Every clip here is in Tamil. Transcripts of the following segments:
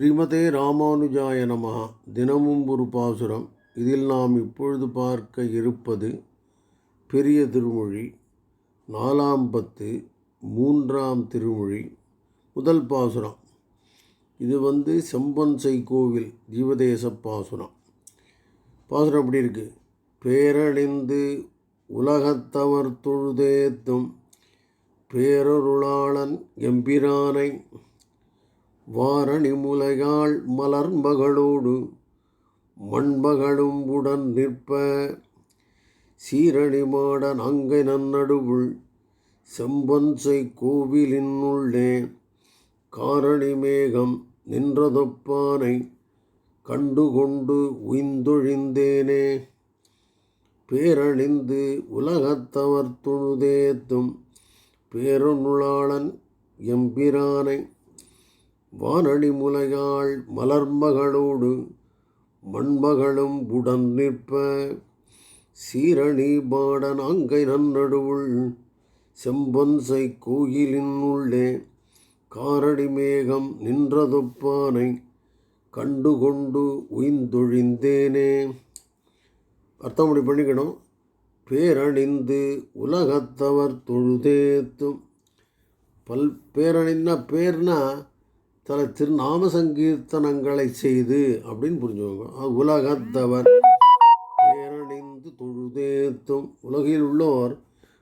ஸ்ரீமதே ராமானுஜாய நமகா தினமும் ஒரு பாசுரம். இதில் நாம் இப்பொழுது பார்க்க இருப்பது பெரிய திருமொழி நாலாம் பத்து மூன்றாம் திருமொழி முதல் பாசுரம். இது வந்து செம்பன்சை கோவில் ஜீவதேச பாசுரம். பாசுரம் அப்படி இருக்கு? பேரழிந்து உலகத்தவர் தொழுதேத்தும் பேரருளாளன் எம்பிரானை வாரணி முலையாள் மலர்மகளோடு மண்மகளும் உடன் நிற்ப. சீரணி மாடன் அங்கை நன்னடுவுள் செம்பன்சை கோவிலின் உள்ளே காரணி மேகம் நின்றதொப்பானை கண்டுகொண்டு உய்ந்தொழிந்தேனே. பேரணிந்து உலகத்தவர் துணுதேத்தும் பேரொருளாளன் எம்பிரானை வானடி முலையாள் மலர்மகளோடு மண்மகளும் உடன் நிற்ப. சீரணி பாடன் அங்கை நன்னடுவுள் செம்பொன்சை கோயிலின் உள்ளே காரடி மேகம் நின்றதொப்பானை கண்டுகொண்டு உய்ந்தொழிந்தேனே. அர்த்தம் அப்படி பண்ணிக்கணும். பேரணிந்து உலகத்தவர் தொழுதேத்தும். பல் பேரணின்னா பேர்னா தல திருநாம சங்கீர்த்தனங்களை செய்து அப்படின்னு புரிஞ்சுக்கோங்க. உலகத்தவர். பேரணிந்து தொழுதேத்தும். உலகில் உள்ளோர்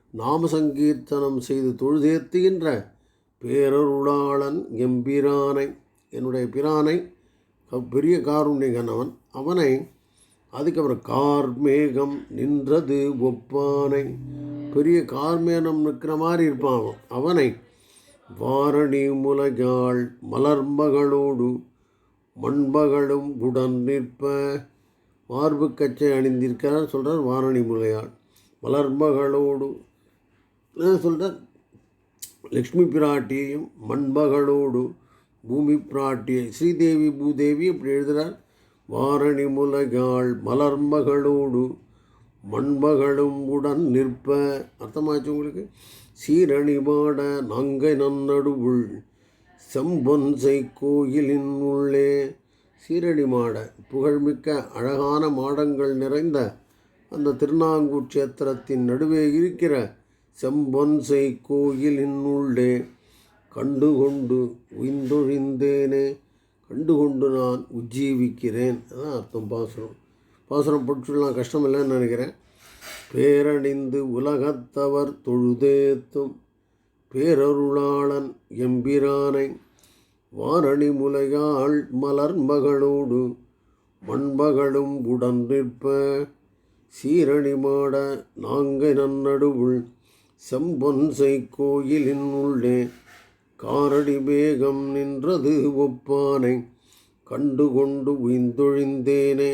நாம சங்கீர்த்தனம் செய்து தொழுதேத்துகின்ற பேரருளாளன் எம்பிரானை என்னுடைய பிரானை பெரிய காருண்யகனவன். அவனை அதுக்கப்புறம் கார்மேகம் நின்றது ஒப்பானை. பெரிய கார்மேகம் நிற்கிற மாதிரி இருப்பான் அவன். அவனை வாரணி முலகாள் மலர்மகளோடு மண்மகளும் உடன் நிற்ப. மார்பு கச்சை அணிந்திருக்கிறார் சொல்கிறார் வாரணி முலையாள் மலர்மகளோடு. சொல்கிறார் லக்ஷ்மி பிராட்டியையும் மண்மகளோடு பூமி பிராட்டியை ஸ்ரீதேவி பூதேவி அப்படி எழுதுகிறார் வாரணி முலகாள் மலர்மகளோடு மண்மகளும் உடன் நிற்ப. அர்த்தமாச்சு உங்களுக்கு? சீரணி மாட நங்கை நன்னடுவுள் செம்பொன்சை கோயிலின் உள்ளே. சீரணி மாட புகழ்மிக்க அழகான மாடங்கள் நிறைந்த அந்த திருநாங்கூர் கஷேத்திரத்தின் நடுவே இருக்கிற செம்பொன்சை கோயிலின் உள்ளே. கண்டுகொண்டு உய்ந்தொழிந்தேனே கண்டுகொண்டு நான் உஜ்ஜீவிக்கிறேன். அதான் அர்த்தம் பாசுரம். பாசுரம் பிடிச்சிடலாம் கஷ்டம் இல்லைன்னு நினைக்கிறேன். பேரணிந்து உலகத்தவர் தொழுதேத்தும் பேரருளாளன் எம்பிரானை வாரணி முலையாள் மலர் மகளோடு மண்மகளும் உடன் நிற்ப சீரணி மாட நாங்கை நன்னடுவுள் செம்பொன்சை கோயிலின் உள்ளே காரடி வேகம் நின்றது ஒப்பானை கண்டுகொண்டு உய்ந்தொழிந்தேனே.